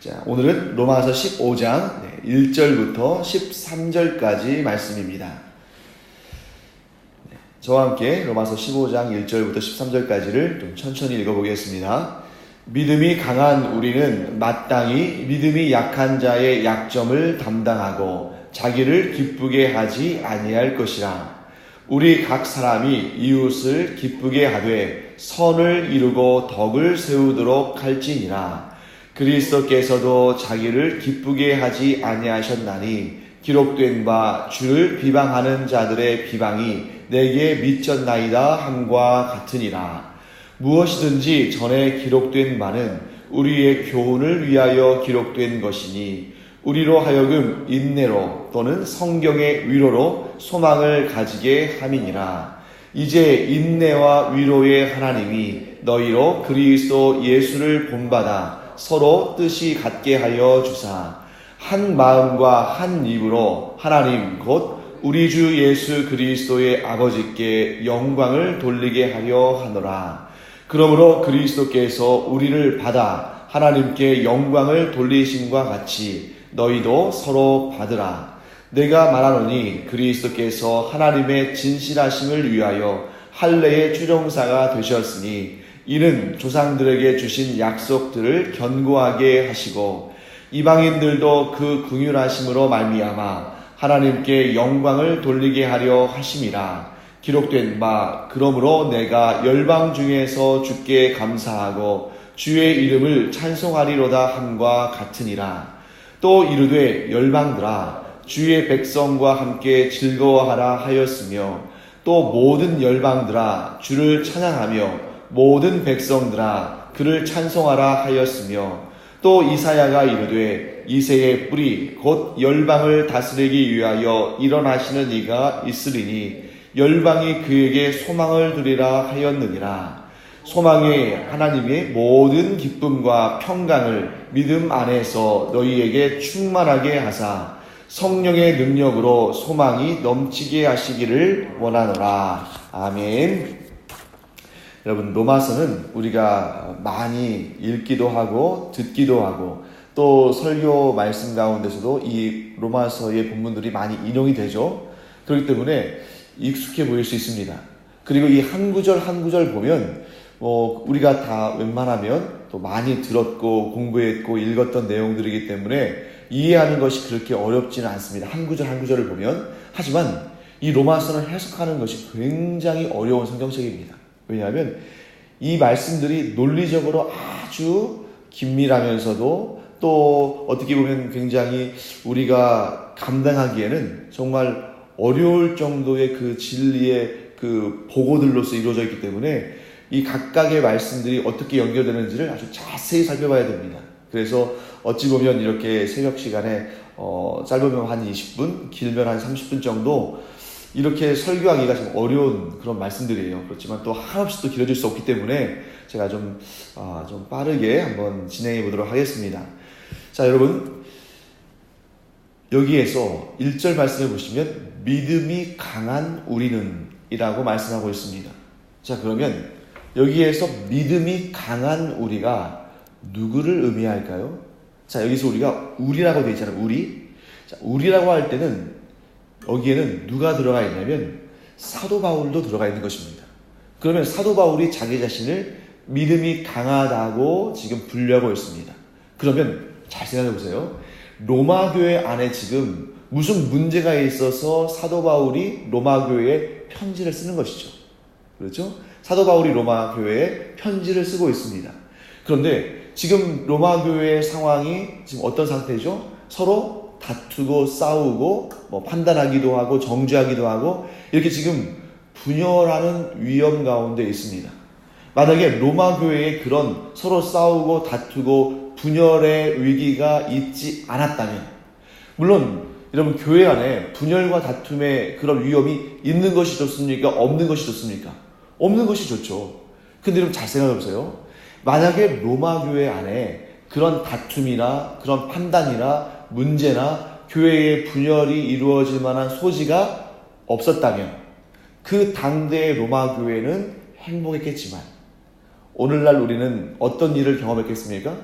자, 오늘은 로마서 15장 1절부터 13절까지 말씀입니다. 네, 저와 함께 로마서 15장 1절부터 13절까지를 좀 천천히 읽어보겠습니다. 믿음이 강한 우리는 마땅히 믿음이 약한 자의 약점을 담당하고 자기를 기쁘게 하지 아니할 것이라. 우리 각 사람이 이웃을 기쁘게 하되 선을 이루고 덕을 세우도록 할지니라. 그리스도께서도 자기를 기쁘게 하지 아니하셨나니 기록된 바 주를 비방하는 자들의 비방이 내게 미쳤나이다 함과 같으니라. 무엇이든지 전에 기록된 바는 우리의 교훈을 위하여 기록된 것이니 우리로 하여금 인내로 또는 성경의 위로로 소망을 가지게 함이니라. 이제 인내와 위로의 하나님이 너희로 그리스도 예수를 본받아 서로 뜻이 같게 하여 주사 한 마음과 한 입으로 하나님 곧 우리 주 예수 그리스도의 아버지께 영광을 돌리게 하려 하노라. 그러므로 그리스도께서 우리를 받아 하나님께 영광을 돌리심과 같이 너희도 서로 받으라. 내가 말하노니 그리스도께서 하나님의 진실하심을 위하여 할례의 추종사가 되셨으니 이는 조상들에게 주신 약속들을 견고하게 하시고 이방인들도 그 궁율하심으로 말미암아 하나님께 영광을 돌리게 하려 하심이라. 기록된 바 그러므로 내가 열방 중에서 주께 감사하고 주의 이름을 찬송하리로다 함과 같으니라. 또 이르되 열방들아 주의 백성과 함께 즐거워하라 하였으며 또 모든 열방들아 주를 찬양하며 모든 백성들아 그를 찬송하라 하였으며 또 이사야가 이르되 이세의 뿌리 곧 열방을 다스리기 위하여 일어나시는 이가 있으리니 열방이 그에게 소망을 두리라 하였느니라 소망이 하나님의 모든 기쁨과 평강을 믿음 안에서 너희에게 충만하게 하사 성령의 능력으로 소망이 넘치게 하시기를 원하노라 아멘. 여러분 로마서는 우리가 많이 읽기도 하고 듣기도 하고 또 설교 말씀 가운데서도 이 로마서의 본문들이 많이 인용이 되죠. 그렇기 때문에 익숙해 보일 수 있습니다. 그리고 이 한 구절 한 구절 보면 뭐 우리가 다 웬만하면 또 많이 들었고 공부했고 읽었던 내용들이기 때문에 이해하는 것이 그렇게 어렵지는 않습니다. 한 구절 한 구절을 보면 하지만 이 로마서를 해석하는 것이 굉장히 어려운 성경책입니다. 왜냐하면 이 말씀들이 논리적으로 아주 긴밀하면서도 또 어떻게 보면 굉장히 우리가 감당하기에는 정말 어려울 정도의 그 진리의 그 보고들로서 이루어져 있기 때문에 이 각각의 말씀들이 어떻게 연결되는지를 아주 자세히 살펴봐야 됩니다. 그래서 어찌 보면 이렇게 새벽 시간에 어, 짧으면 한 20분, 길면 한 30분 정도 이렇게 설교하기가 좀 어려운 그런 말씀들이에요. 그렇지만 또 한없이 또 길어질 수 없기 때문에 제가 좀, 아, 좀 빠르게 한번 진행해 보도록 하겠습니다. 자, 여러분. 여기에서 1절 말씀해 보시면 믿음이 강한 우리는 이라고 말씀하고 있습니다. 자, 그러면 여기에서 믿음이 강한 우리가 누구를 의미할까요? 자, 여기서 우리가 우리라고 되어 있잖아요. 우리. 자, 우리라고 할 때는 여기에는 누가 들어가 있냐면 사도 바울도 들어가 있는 것입니다. 그러면 사도 바울이 자기 자신을 믿음이 강하다고 지금 분류하고 있습니다. 그러면 잘 생각해 보세요. 로마 교회 안에 지금 무슨 문제가 있어서 사도 바울이 로마 교회에 편지를 쓰는 것이죠. 그렇죠? 사도 바울이 로마 교회에 편지를 쓰고 있습니다. 그런데 지금 로마 교회의 상황이 지금 어떤 상태죠? 서로 다투고 싸우고 뭐 판단하기도 하고 정죄하기도 하고 이렇게 지금 분열하는 위험 가운데 있습니다. 만약에 로마 교회에 그런 서로 싸우고 다투고 분열의 위기가 있지 않았다면 물론 여러분 교회 안에 분열과 다툼의 그런 위험이 있는 것이 좋습니까? 없는 것이 좋습니까? 없는 것이 좋죠. 근데 여러분 잘 생각해 보세요. 만약에 로마 교회 안에 그런 다툼이나 그런 판단이나 문제나 교회의 분열이 이루어질 만한 소지가 없었다면 그 당대의 로마 교회는 행복했겠지만 오늘날 우리는 어떤 일을 경험했겠습니까?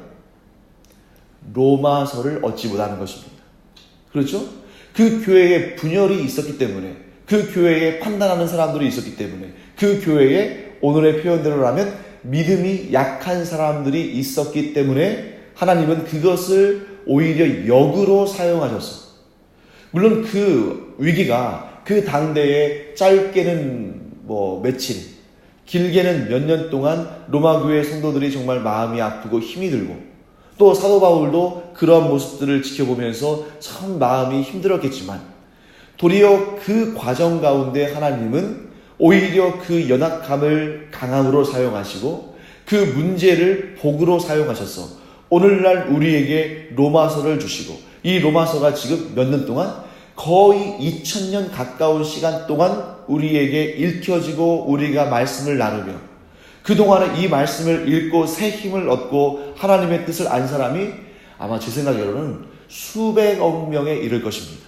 로마서를 얻지 못하는 것입니다. 그렇죠? 그 교회에 분열이 있었기 때문에 그 교회에 판단하는 사람들이 있었기 때문에 그 교회에 오늘의 표현대로라면 믿음이 약한 사람들이 있었기 때문에 하나님은 그것을 오히려 역으로 사용하셨어. 물론 그 위기가 그 당대에 짧게는 뭐 며칠, 길게는 몇 년 동안 로마 교회 성도들이 정말 마음이 아프고 힘이 들고 또 사도 바울도 그런 모습들을 지켜보면서 참 마음이 힘들었겠지만 도리어 그 과정 가운데 하나님은 오히려 그 연약함을 강함으로 사용하시고 그 문제를 복으로 사용하셔서 오늘날 우리에게 로마서를 주시고 이 로마서가 지금 몇 년 동안 거의 2000년 가까운 시간 동안 우리에게 읽혀지고 우리가 말씀을 나누며 그동안에 이 말씀을 읽고 새 힘을 얻고 하나님의 뜻을 안 사람이 아마 제 생각으로는 수백억 명에 이를 것입니다.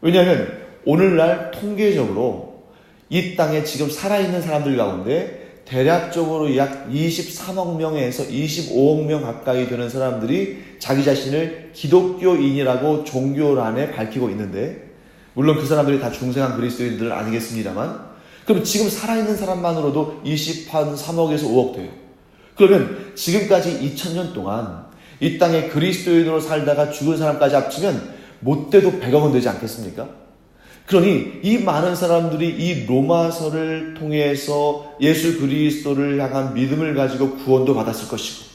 왜냐하면 오늘날 통계적으로 이 땅에 지금 살아있는 사람들 가운데 대략적으로 약 23억 명에서 25억 명 가까이 되는 사람들이 자기 자신을 기독교인이라고 종교란에 밝히고 있는데 물론 그 사람들이 다 중생한 그리스도인들 아니겠습니다만 그럼 지금 살아있는 사람만으로도 23억에서 5억 돼요. 그러면 지금까지 2000년 동안 이 땅에 그리스도인으로 살다가 죽은 사람까지 합치면 못 돼도 100억은 되지 않겠습니까? 그러니 이 많은 사람들이 이 로마서를 통해서 예수 그리스도를 향한 믿음을 가지고 구원도 받았을 것이고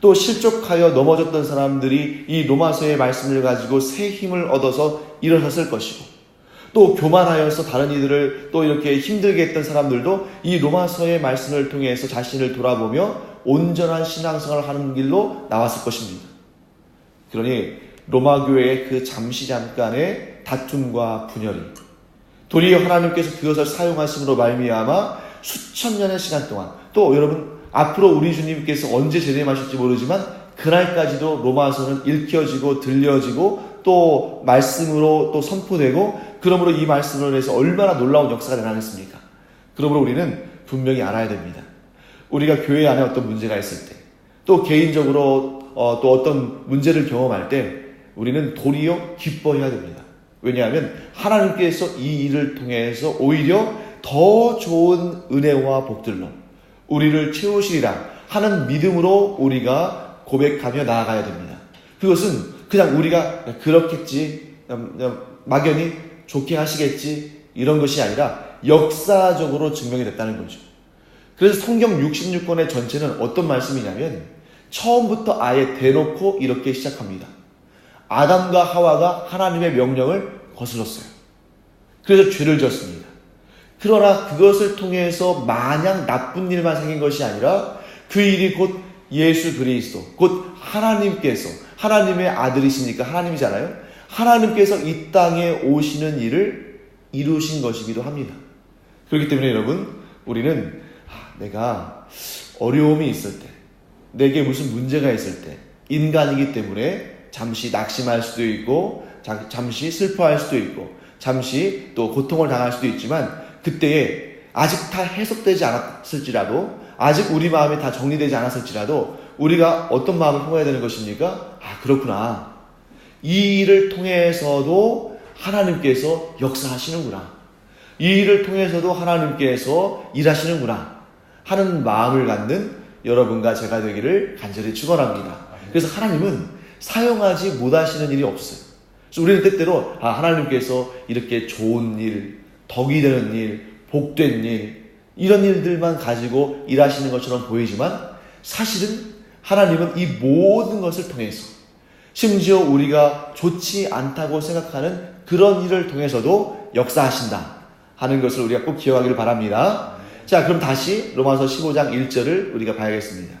또 실족하여 넘어졌던 사람들이 이 로마서의 말씀을 가지고 새 힘을 얻어서 일어섰을 것이고 또 교만하여서 다른 이들을 또 이렇게 힘들게 했던 사람들도 이 로마서의 말씀을 통해서 자신을 돌아보며 온전한 신앙생활을 하는 길로 나왔을 것입니다. 그러니 로마 교회의 그 잠시 잠깐의 다툼과 분열이 도리어 하나님께서 그것을 사용하심으로 말미암아 수천 년의 시간 동안 또 여러분 앞으로 우리 주님께서 언제 재림하실지 모르지만 그날까지도 로마서는 읽혀지고 들려지고 또 말씀으로 또 선포되고 그러므로 이 말씀을 해서 얼마나 놀라운 역사가 되나겠습니까? 그러므로 우리는 분명히 알아야 됩니다. 우리가 교회 안에 어떤 문제가 있을 때, 또 개인적으로 어, 또 어떤 문제를 경험할 때, 우리는 도리어 기뻐해야 됩니다. 왜냐하면 하나님께서 이 일을 통해서 오히려 더 좋은 은혜와 복들로 우리를 채우시리라 하는 믿음으로 우리가 고백하며 나아가야 됩니다. 그것은 그냥 우리가 그렇겠지, 막연히 좋게 하시겠지, 이런 것이 아니라 역사적으로 증명이 됐다는 거죠. 그래서 성경 66권의 전체는 어떤 말씀이냐면 처음부터 아예 대놓고 이렇게 시작합니다. 아담과 하와가 하나님의 명령을 거슬렀어요. 그래서 죄를 졌습니다. 그러나 그것을 통해서 마냥 나쁜 일만 생긴 것이 아니라 그 일이 곧 예수 그리스도, 곧 하나님께서, 하나님의 아들이시니까 하나님이잖아요. 하나님께서 이 땅에 오시는 일을 이루신 것이기도 합니다. 그렇기 때문에 여러분, 우리는 아, 내가 어려움이 있을 때, 내게 무슨 문제가 있을 때, 인간이기 때문에 잠시 낙심할 수도 있고, 잠시 슬퍼할 수도 있고, 잠시 또 고통을 당할 수도 있지만, 그때에 아직 다 해석되지 않았을지라도 아직 우리 마음이 다 정리되지 않았을지라도 우리가 어떤 마음을 품어야 되는 것입니까? 아, 그렇구나. 이 일을 통해서도 하나님께서 역사하시는구나. 이 일을 통해서도 하나님께서 일하시는구나. 하는 마음을 갖는 여러분과 제가 되기를 간절히 축원합니다. 그래서 하나님은 사용하지 못하시는 일이 없어요. 그래서 우리는 때때로 아, 하나님께서 이렇게 좋은 일, 덕이 되는 일, 복된 일, 이런 일들만 가지고 일하시는 것처럼 보이지만 사실은 하나님은 이 모든 것을 통해서 심지어 우리가 좋지 않다고 생각하는 그런 일을 통해서도 역사하신다 하는 것을 우리가 꼭 기억하기를 바랍니다. 자, 그럼 다시 로마서 15장 1절을 우리가 봐야겠습니다.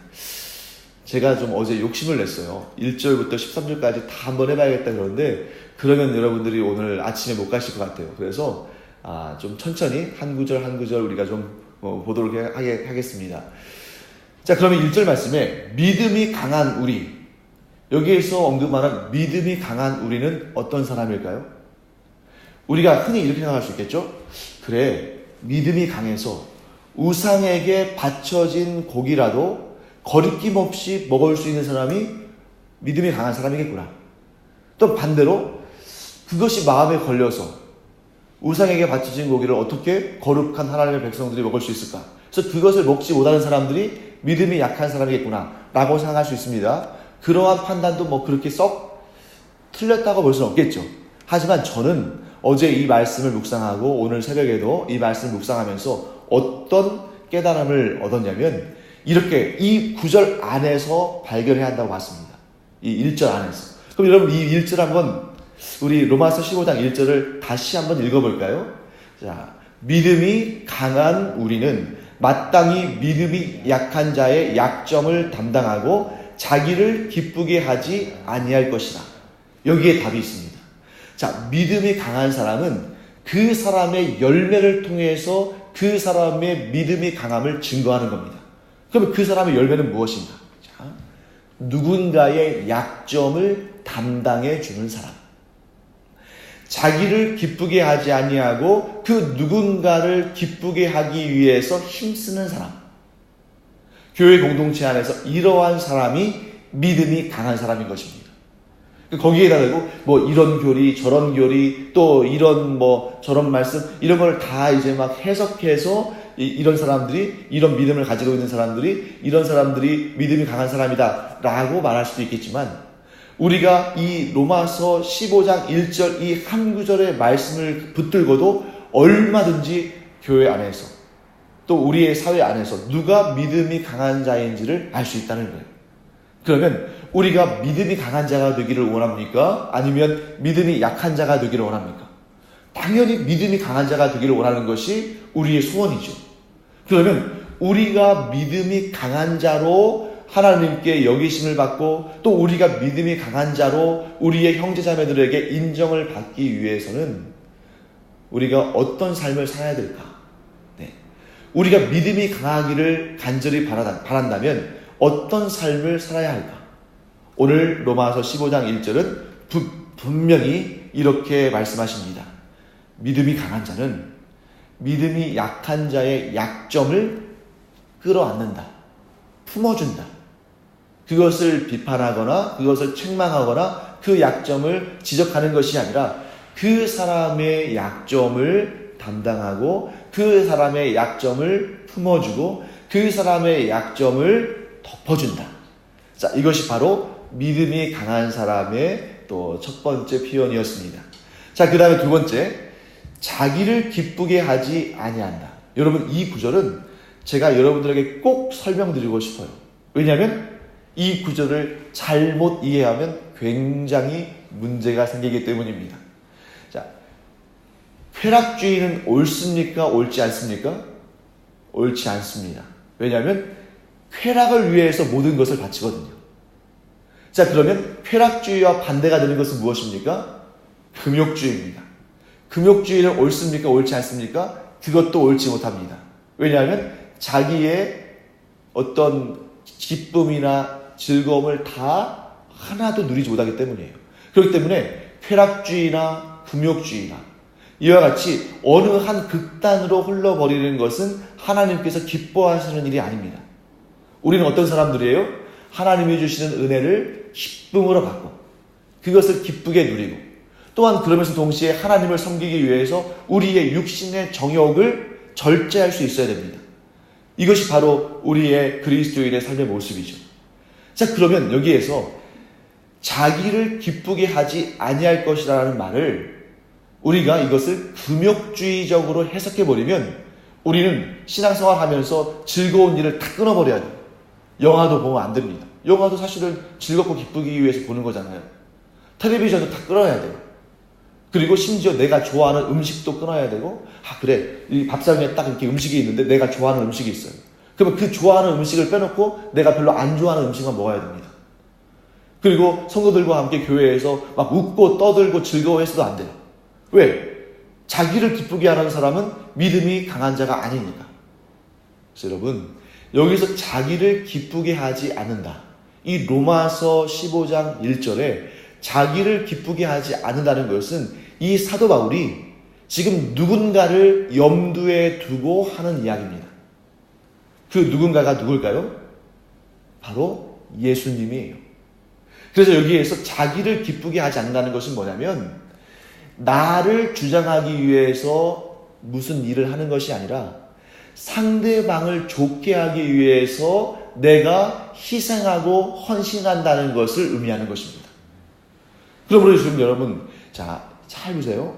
제가 좀 어제 욕심을 냈어요. 1절부터 13절까지 다 한번 해봐야겠다 그러는데 그러면 여러분들이 오늘 아침에 못 가실 것 같아요. 그래서 아, 좀 천천히 한 구절 한 구절 우리가 좀 어, 보도록 하게, 하겠습니다. 자, 그러면 1절 말씀에 믿음이 강한 우리. 여기에서 언급하는 믿음이 강한 우리는 어떤 사람일까요? 우리가 흔히 이렇게 생각할 수 있겠죠? 그래, 믿음이 강해서 우상에게 바쳐진 고기라도 거리낌 없이 먹을 수 있는 사람이 믿음이 강한 사람이겠구나. 또 반대로 그것이 마음에 걸려서 우상에게 바쳐진 고기를 어떻게 거룩한 하나님의 백성들이 먹을 수 있을까? 그래서 그것을 먹지 못하는 사람들이 믿음이 약한 사람이겠구나. 라고 생각할 수 있습니다. 그러한 판단도 뭐 그렇게 썩 틀렸다고 볼 수는 없겠죠. 하지만 저는 어제 이 말씀을 묵상하고 오늘 새벽에도 이 말씀을 묵상하면서 어떤 깨달음을 얻었냐면 이렇게 이 구절 안에서 발견해야 한다고 봤습니다. 이 1절 안에서. 그럼 여러분 이 1절 한번 우리 로마서 15장 1절을 다시 한번 읽어볼까요? 자, 믿음이 강한 우리는 마땅히 믿음이 약한 자의 약점을 담당하고 자기를 기쁘게 하지 아니할 것이다. 여기에 답이 있습니다. 자, 믿음이 강한 사람은 그 사람의 열매를 통해서 그 사람의 믿음이 강함을 증거하는 겁니다. 그러면 그 사람의 열매는 무엇인가? 자, 누군가의 약점을 담당해 주는 사람. 자기를 기쁘게 하지 아니하고 그 누군가를 기쁘게 하기 위해서 힘쓰는 사람. 교회 공동체 안에서 이러한 사람이 믿음이 강한 사람인 것입니다. 거기에다 대고 뭐 이런 교리 저런 교리 또 이런 뭐 저런 말씀 이런 걸 다 이제 막 해석해서 이, 런 사람들이 이런 믿음을 가지고 있는 사람들이 이런 사람들이 믿음이 강한 사람이다라고 말할 수도 있겠지만 우리가 이 로마서 15장 1절 이 한 구절의 말씀을 붙들고도 얼마든지 교회 안에서 또 우리의 사회 안에서 누가 믿음이 강한 자인지를 알 수 있다는 거예요. 그러면 우리가 믿음이 강한 자가 되기를 원합니까? 아니면 믿음이 약한 자가 되기를 원합니까? 당연히 믿음이 강한 자가 되기를 원하는 것이 우리의 소원이죠. 그러면 우리가 믿음이 강한 자로 하나님께 여기심을 받고 또 우리가 믿음이 강한 자로 우리의 형제자매들에게 인정을 받기 위해서는 우리가 어떤 삶을 살아야 될까? 네. 우리가 믿음이 강하기를 간절히 바란다 면 어떤 삶을 살아야 할까? 오늘 로마서 15장 1절은 분명히 이렇게 말씀하십니다. 믿음이 강한 자는 믿음이 약한 자의 약점을 끌어안는다. 품어준다. 그것을 비판하거나 그것을 책망하거나 그 약점을 지적하는 것이 아니라 그 사람의 약점을 담당하고 그 사람의 약점을 품어주고 그 사람의 약점을 덮어준다. 자, 이것이 바로 믿음이 강한 사람의 또 첫 번째 표현이었습니다. 자, 그 다음에 두 번째, 자기를 기쁘게 하지 아니한다. 여러분, 이 구절은 제가 여러분들에게 꼭 설명드리고 싶어요. 왜냐하면 이 구절을 잘못 이해하면 굉장히 문제가 생기기 때문입니다. 자, 쾌락주의는 옳습니까? 옳지 않습니까? 옳지 않습니다. 왜냐하면 쾌락을 위해서 모든 것을 바치거든요. 자, 그러면 쾌락주의와 반대가 되는 것은 무엇입니까? 금욕주의입니다. 금욕주의는 옳습니까? 옳지 않습니까? 그것도 옳지 못합니다. 왜냐하면 자기의 어떤 기쁨이나 즐거움을 다 하나도 누리지 못하기 때문이에요. 그렇기 때문에 쾌락주의나 금욕주의나 이와 같이 어느 한 극단으로 흘러버리는 것은 하나님께서 기뻐하시는 일이 아닙니다. 우리는 어떤 사람들이에요? 하나님이 주시는 은혜를 기쁨으로 받고 그것을 기쁘게 누리고 또한 그러면서 동시에 하나님을 섬기기 위해서 우리의 육신의 정욕을 절제할 수 있어야 됩니다. 이것이 바로 우리의 그리스도인의 삶의 모습이죠. 자, 그러면 여기에서 자기를 기쁘게 하지 아니할 것이라는 말을 우리가 이것을 금욕주의적으로 해석해 버리면 우리는 신앙생활 하면서 즐거운 일을 다 끊어버려야 돼요. 영화도 보면 안 됩니다. 영화도 사실은 즐겁고 기쁘기 위해서 보는 거잖아요. 텔레비전도 다 끊어야 돼요. 그리고 심지어 내가 좋아하는 음식도 끊어야 되고, 아, 그래. 이 밥상에 딱 이렇게 음식이 있는데 내가 좋아하는 음식이 있어요. 그러면 그 좋아하는 음식을 빼놓고 내가 별로 안 좋아하는 음식만 먹어야 됩니다. 그리고 성도들과 함께 교회에서 막 웃고 떠들고 즐거워해서도 안 돼요. 왜? 자기를 기쁘게 하는 사람은 믿음이 강한 자가 아니니까. 그래서 여러분, 여기서 자기를 기쁘게 하지 않는다. 이 로마서 15장 1절에 자기를 기쁘게 하지 않는다는 것은 이 사도 바울이 지금 누군가를 염두에 두고 하는 이야기입니다. 그 누군가가 누굴까요? 바로 예수님이에요. 그래서 여기에서 자기를 기쁘게 하지 않는다는 것은 뭐냐면 나를 주장하기 위해서 무슨 일을 하는 것이 아니라 상대방을 좋게 하기 위해서 내가 희생하고 헌신한다는 것을 의미하는 것입니다. 그러므로 지금 여러분, 자, 잘 보세요.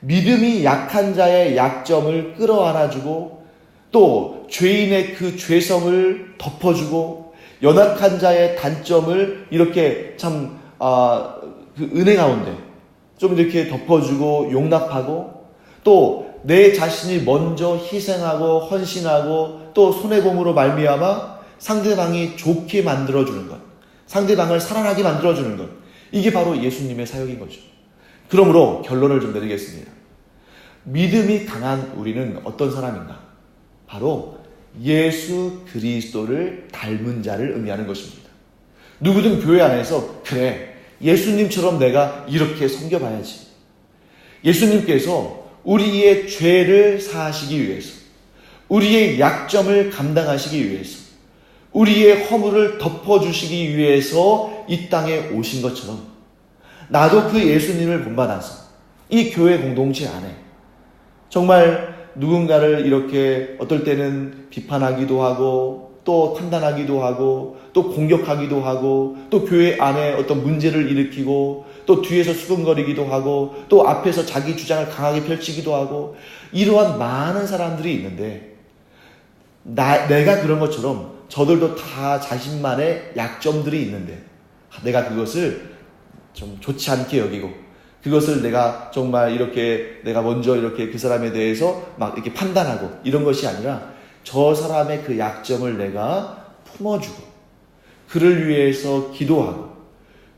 믿음이 약한 자의 약점을 끌어안아주고 또 죄인의 그 죄성을 덮어주고 연약한 자의 단점을 이렇게 참, 아, 그 은혜 가운데 좀 이렇게 덮어주고 용납하고 또 내 자신이 먼저 희생하고 헌신하고 또 손해공으로 말미암아 상대방이 좋게 만들어주는 것, 상대방을 살아나게 만들어주는 것, 이게 바로 예수님의 사역인 거죠. 그러므로 결론을 좀 내리겠습니다. 믿음이 강한 우리는 어떤 사람인가? 바로 예수 그리스도를 닮은 자를 의미하는 것입니다. 누구든 교회 안에서 그래 예수님처럼 내가 이렇게 섬겨봐야지. 예수님께서 우리의 죄를 사하시기 위해서, 우리의 약점을 감당하시기 위해서, 우리의 허물을 덮어주시기 위해서 이 땅에 오신 것처럼 나도 그 예수님을 본받아서 이 교회 공동체 안에 정말 누군가를 이렇게 어떨 때는 비판하기도 하고 또 판단하기도 하고 또 공격하기도 하고 또 교회 안에 어떤 문제를 일으키고 또 뒤에서 수근거리기도 하고 또 앞에서 자기 주장을 강하게 펼치기도 하고 이러한 많은 사람들이 있는데 나, 내가 그런 것처럼 저들도 다 자신만의 약점들이 있는데 내가 그것을 좀 좋지 않게 여기고 그것을 내가 정말 이렇게 내가 먼저 이렇게 그 사람에 대해서 막 이렇게 판단하고 이런 것이 아니라 저 사람의 그 약점을 내가 품어주고 그를 위해서 기도하고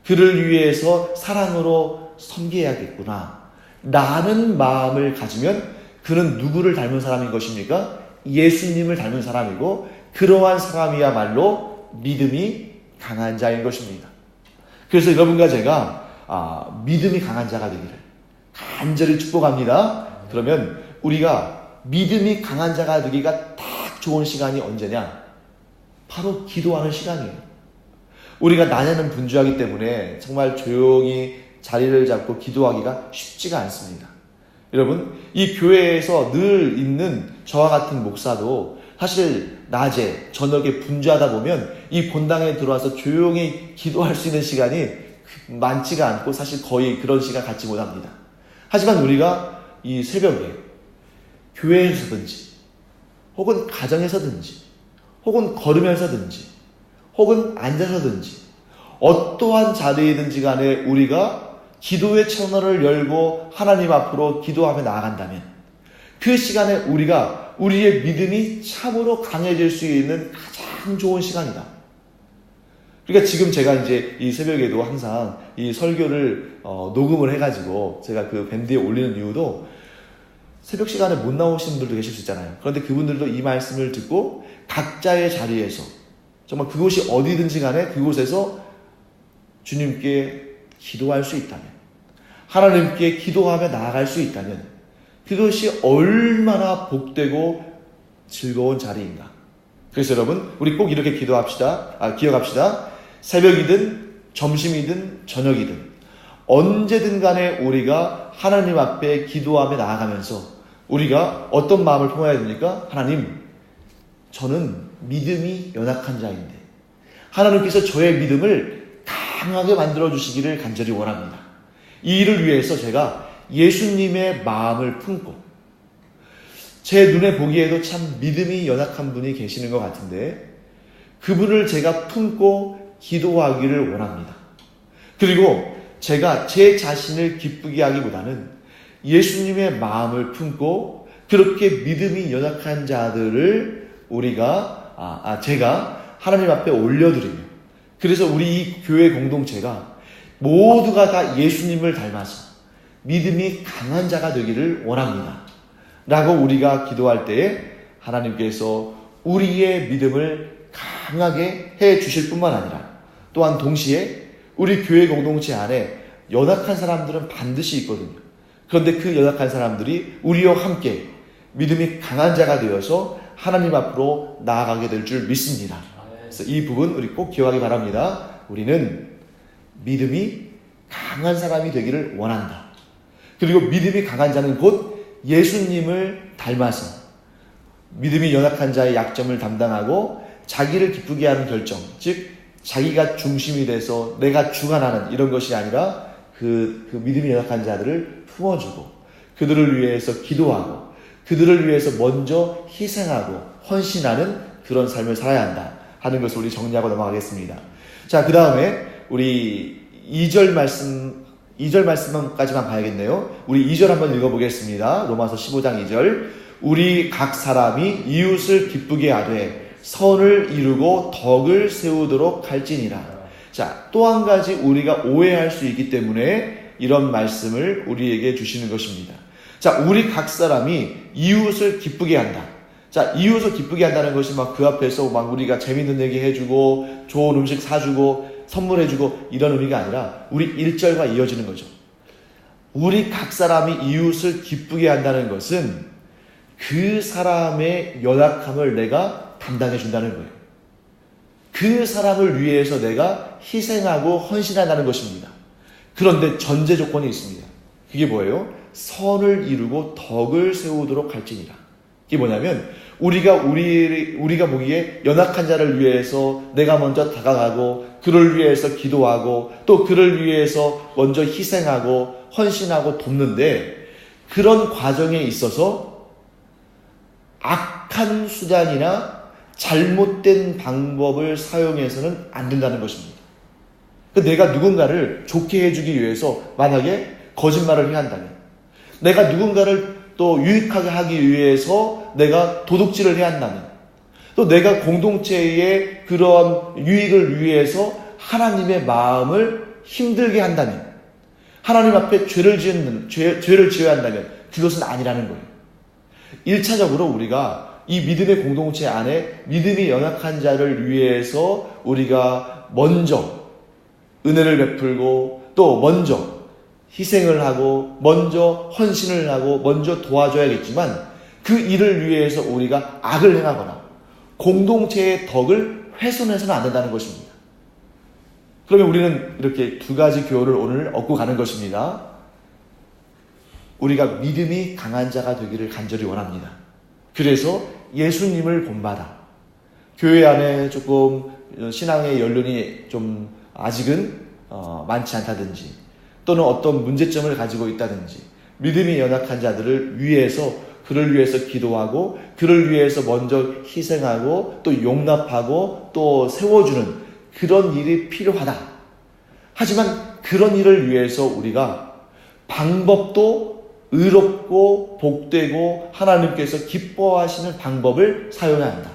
그를 위해서 사랑으로 섬겨야겠구나 라는 마음을 가지면 그는 누구를 닮은 사람인 것입니까? 예수님을 닮은 사람이고 그러한 사람이야말로 믿음이 강한 자인 것입니다. 그래서 여러분과 제가 아, 믿음이 강한 자가 되기를 간절히 축복합니다. 그러면 우리가 믿음이 강한 자가 되기가 딱 좋은 시간이 언제냐? 바로 기도하는 시간이에요. 우리가 낮에는 분주하기 때문에 정말 조용히 자리를 잡고 기도하기가 쉽지가 않습니다. 여러분, 이 교회에서 늘 있는 저와 같은 목사도 사실 낮에, 저녁에 분주하다 보면 이 본당에 들어와서 조용히 기도할 수 있는 시간이 많지가 않고 사실 거의 그런 시간 갖지 못합니다. 하지만 우리가 이 새벽에 교회에서든지 혹은 가정에서든지 혹은 걸으면서든지 혹은 앉아서든지 어떠한 자리이든지 간에 우리가 기도의 채널을 열고 하나님 앞으로 기도하며 나아간다면 그 시간에 우리가 우리의 믿음이 참으로 강해질 수 있는 가장 좋은 시간이다. 그러니까 지금 제가 이제 이 새벽에도 항상 이 설교를 어, 녹음을 해가지고 제가 그 밴드에 올리는 이유도 새벽 시간에 못 나오시는 분들도 계실 수 있잖아요. 그런데 그분들도 이 말씀을 듣고 각자의 자리에서 정말 그곳이 어디든지 간에 그곳에서 주님께 기도할 수 있다면, 하나님께 기도하며 나아갈 수 있다면, 그것이 얼마나 복되고 즐거운 자리인가. 그래서 여러분, 우리 꼭 이렇게 기도합시다. 아, 기억합시다. 새벽이든, 점심이든, 저녁이든, 언제든 간에 우리가 하나님 앞에 기도하며 나아가면서 우리가 어떤 마음을 품어야 됩니까? 하나님, 저는 믿음이 연약한 자인데 하나님께서 저의 믿음을 강하게 만들어 주시기를 간절히 원합니다. 이 일을 위해서 제가 예수님의 마음을 품고 제 눈에 보기에도 참 믿음이 연약한 분이 계시는 것 같은데 그분을 제가 품고 기도하기를 원합니다. 그리고 제가 제 자신을 기쁘게 하기보다는 예수님의 마음을 품고 그렇게 믿음이 연약한 자들을 우리가 아, 아, 제가 하나님 앞에 올려드리며 그래서 우리 이 교회 공동체가 모두가 다 예수님을 닮아서 믿음이 강한 자가 되기를 원합니다. 라고 우리가 기도할 때에 하나님께서 우리의 믿음을 강하게 해 주실 뿐만 아니라 또한 동시에 우리 교회 공동체 안에 연약한 사람들은 반드시 있거든요. 그런데 그 연약한 사람들이 우리와 함께 믿음이 강한 자가 되어서 하나님 앞으로 나아가게 될 줄 믿습니다. 그래서 이 부분 우리 꼭 기억하기 바랍니다. 우리는 믿음이 강한 사람이 되기를 원한다. 그리고 믿음이 강한 자는 곧 예수님을 닮아서 믿음이 연약한 자의 약점을 담당하고 자기를 기쁘게 하는 결정, 즉 자기가 중심이 돼서 내가 주관하는 이런 것이 아니라 그, 그 믿음이 연약한 자들을 품어주고 그들을 위해서 기도하고 그들을 위해서 먼저 희생하고 헌신하는 그런 삶을 살아야 한다 하는 것을 우리 정리하고 넘어가겠습니다. 자, 그 다음에 우리 2절 말씀 2절 말씀까지만 봐야겠네요. 우리 2절 한번 읽어보겠습니다. 로마서 15장 2절. 우리 각 사람이 이웃을 기쁘게 하되 선을 이루고 덕을 세우도록 할지니라. 자, 또 한 가지 우리가 오해할 수 있기 때문에 이런 말씀을 우리에게 주시는 것입니다. 자, 우리 각 사람이 이웃을 기쁘게 한다. 자, 이웃을 기쁘게 한다는 것이 막 그 앞에서 막 우리가 재밌는 얘기 해주고 좋은 음식 사주고 선물해주고 이런 의미가 아니라 우리 1절과 이어지는 거죠. 우리 각 사람이 이웃을 기쁘게 한다는 것은 그 사람의 연약함을 내가 담당해 준다는 거예요. 그 사람을 위해서 내가 희생하고 헌신한다는 것입니다. 그런데 전제 조건이 있습니다. 그게 뭐예요? 선을 이루고 덕을 세우도록 할지니라. 이게 뭐냐면 우리가 우리 우리가 보기에 연약한 자를 위해서 내가 먼저 다가가고 그를 위해서 기도하고 또 그를 위해서 먼저 희생하고 헌신하고 돕는데 그런 과정에 있어서 악한 수단이나 잘못된 방법을 사용해서는 안 된다는 것입니다. 그 내가 누군가를 좋게 해주기 위해서 만약에 거짓말을 해야 한다면 내가 누군가를 또 유익하게 하기 위해서 내가 도둑질을 해야 한다면 또 내가 공동체의 그런 유익을 위해서 하나님의 마음을 힘들게 한다면 하나님 앞에 죄를 지은 죄, 죄를 지어야 한다면 그것은 아니라는 거예요. 1차적으로 우리가 이 믿음의 공동체 안에 믿음이 연약한 자를 위해서 우리가 먼저 은혜를 베풀고 또 먼저 희생을 하고 먼저 헌신을 하고 먼저 도와줘야겠지만 그 일을 위해서 우리가 악을 행하거나 공동체의 덕을 훼손해서는 안 된다는 것입니다. 그러면 우리는 이렇게 두 가지 교훈을 오늘 얻고 가는 것입니다. 우리가 믿음이 강한 자가 되기를 간절히 원합니다. 그래서 예수님을 본받아 교회 안에 조금 신앙의 연륜이 좀 아직은 어, 많지 않다든지 또는 어떤 문제점을 가지고 있다든지 믿음이 연약한 자들을 위해서 그를 위해서 기도하고 그를 위해서 먼저 희생하고 또 용납하고 또 세워주는 그런 일이 필요하다. 하지만 그런 일을 위해서 우리가 방법도 의롭고 복되고 하나님께서 기뻐하시는 방법을 사용해야 한다.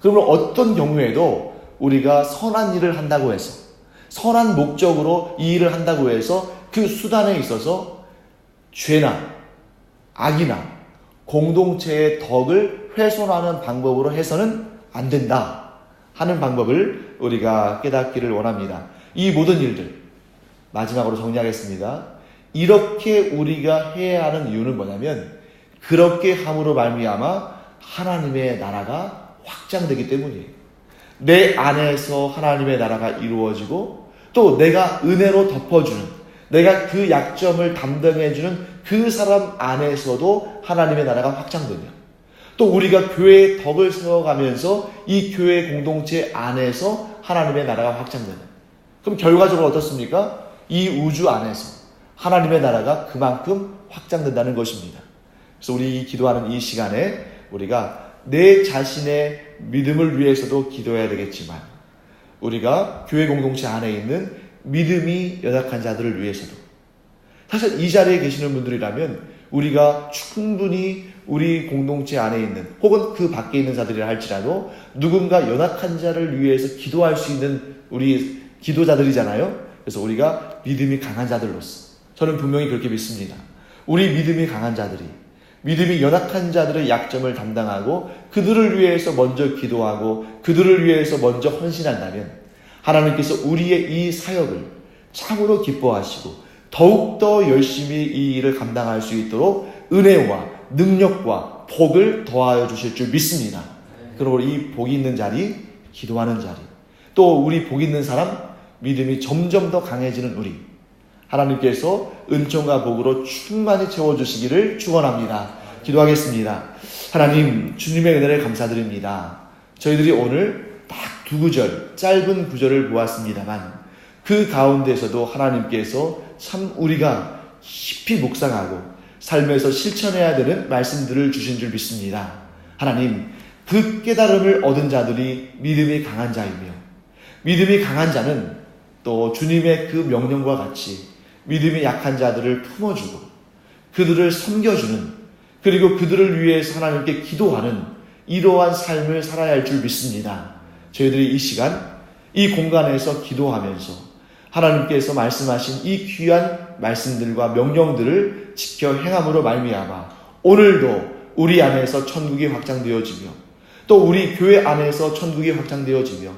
그러면 어떤 경우에도 우리가 선한 일을 한다고 해서 선한 목적으로 이 일을 한다고 해서 그 수단에 있어서 죄나 악이나 공동체의 덕을 훼손하는 방법으로 해서는 안 된다 하는 방법을 우리가 깨닫기를 원합니다. 이 모든 일들 마지막으로 정리하겠습니다. 이렇게 우리가 해야 하는 이유는 뭐냐면 그렇게 함으로 말미암아 하나님의 나라가 확장되기 때문이에요. 내 안에서 하나님의 나라가 이루어지고 또 내가 은혜로 덮어주는 내가 그 약점을 담당해주는 그 사람 안에서도 하나님의 나라가 확장되며 또 우리가 교회의 덕을 세워가면서 이 교회 공동체 안에서 하나님의 나라가 확장되는 그럼 결과적으로 어떻습니까? 이 우주 안에서 하나님의 나라가 그만큼 확장된다는 것입니다. 그래서 우리 기도하는 이 시간에 우리가 내 자신의 믿음을 위해서도 기도해야 되겠지만 우리가 교회 공동체 안에 있는 믿음이 연약한 자들을 위해서도 사실 이 자리에 계시는 분들이라면 우리가 충분히 우리 공동체 안에 있는 혹은 그 밖에 있는 자들이라 할지라도 누군가 연약한 자를 위해서 기도할 수 있는 우리 기도자들이잖아요. 그래서 우리가 믿음이 강한 자들로서 저는 분명히 그렇게 믿습니다. 우리 믿음이 강한 자들이 믿음이 연약한 자들의 약점을 담당하고 그들을 위해서 먼저 기도하고 그들을 위해서 먼저 헌신한다면 하나님께서 우리의 이 사역을 참으로 기뻐하시고 더욱더 열심히 이 일을 감당할 수 있도록 은혜와 능력과 복을 더하여 주실 줄 믿습니다. 그리고 이 복이 있는 자리, 기도하는 자리, 또 우리 복 있는 사람, 믿음이 점점 더 강해지는 우리. 하나님께서 은총과 복으로 충만히 채워주시기를 축원합니다. 기도하겠습니다. 하나님 주님의 은혜를 감사드립니다. 저희들이 오늘 딱 두 구절 짧은 구절을 보았습니다만 그 가운데서도 하나님께서 참 우리가 깊이 묵상하고 삶에서 실천해야 되는 말씀들을 주신 줄 믿습니다. 하나님 그 깨달음을 얻은 자들이 믿음이 강한 자이며 믿음이 강한 자는 또 주님의 그 명령과 같이 믿음이 약한 자들을 품어주고 그들을 섬겨주는 그리고 그들을 위해서 하나님께 기도하는 이러한 삶을 살아야 할 줄 믿습니다. 저희들이 이 시간 이 공간에서 기도하면서 하나님께서 말씀하신 이 귀한 말씀들과 명령들을 지켜 행함으로 말미암아 오늘도 우리 안에서 천국이 확장되어지며 또 우리 교회 안에서 천국이 확장되어지며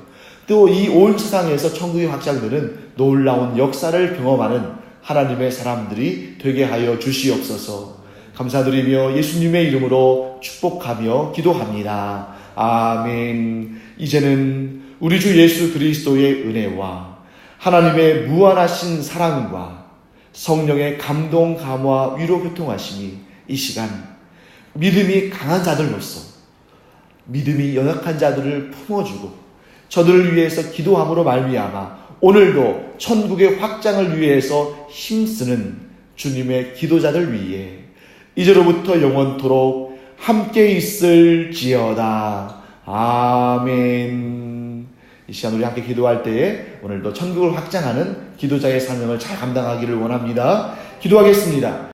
또 이 온 세상에서 천국이 확장되는 놀라운 역사를 경험하는 하나님의 사람들이 되게 하여 주시옵소서. 감사드리며 예수님의 이름으로 축복하며 기도합니다. 아멘. 이제는 우리 주 예수 그리스도의 은혜와 하나님의 무한하신 사랑과 성령의 감동, 감화, 위로 교통하심이 이 시간 믿음이 강한 자들로서 믿음이 연약한 자들을 품어주고 저들을 위해서 기도함으로 말미암아 오늘도 천국의 확장을 위해서 힘쓰는 주님의 기도자들 위해 이제로부터 영원토록 함께 있을지어다. 아멘. 이 시간 우리 함께 기도할 때에 오늘도 천국을 확장하는 기도자의 사명을 잘 감당하기를 원합니다. 기도하겠습니다.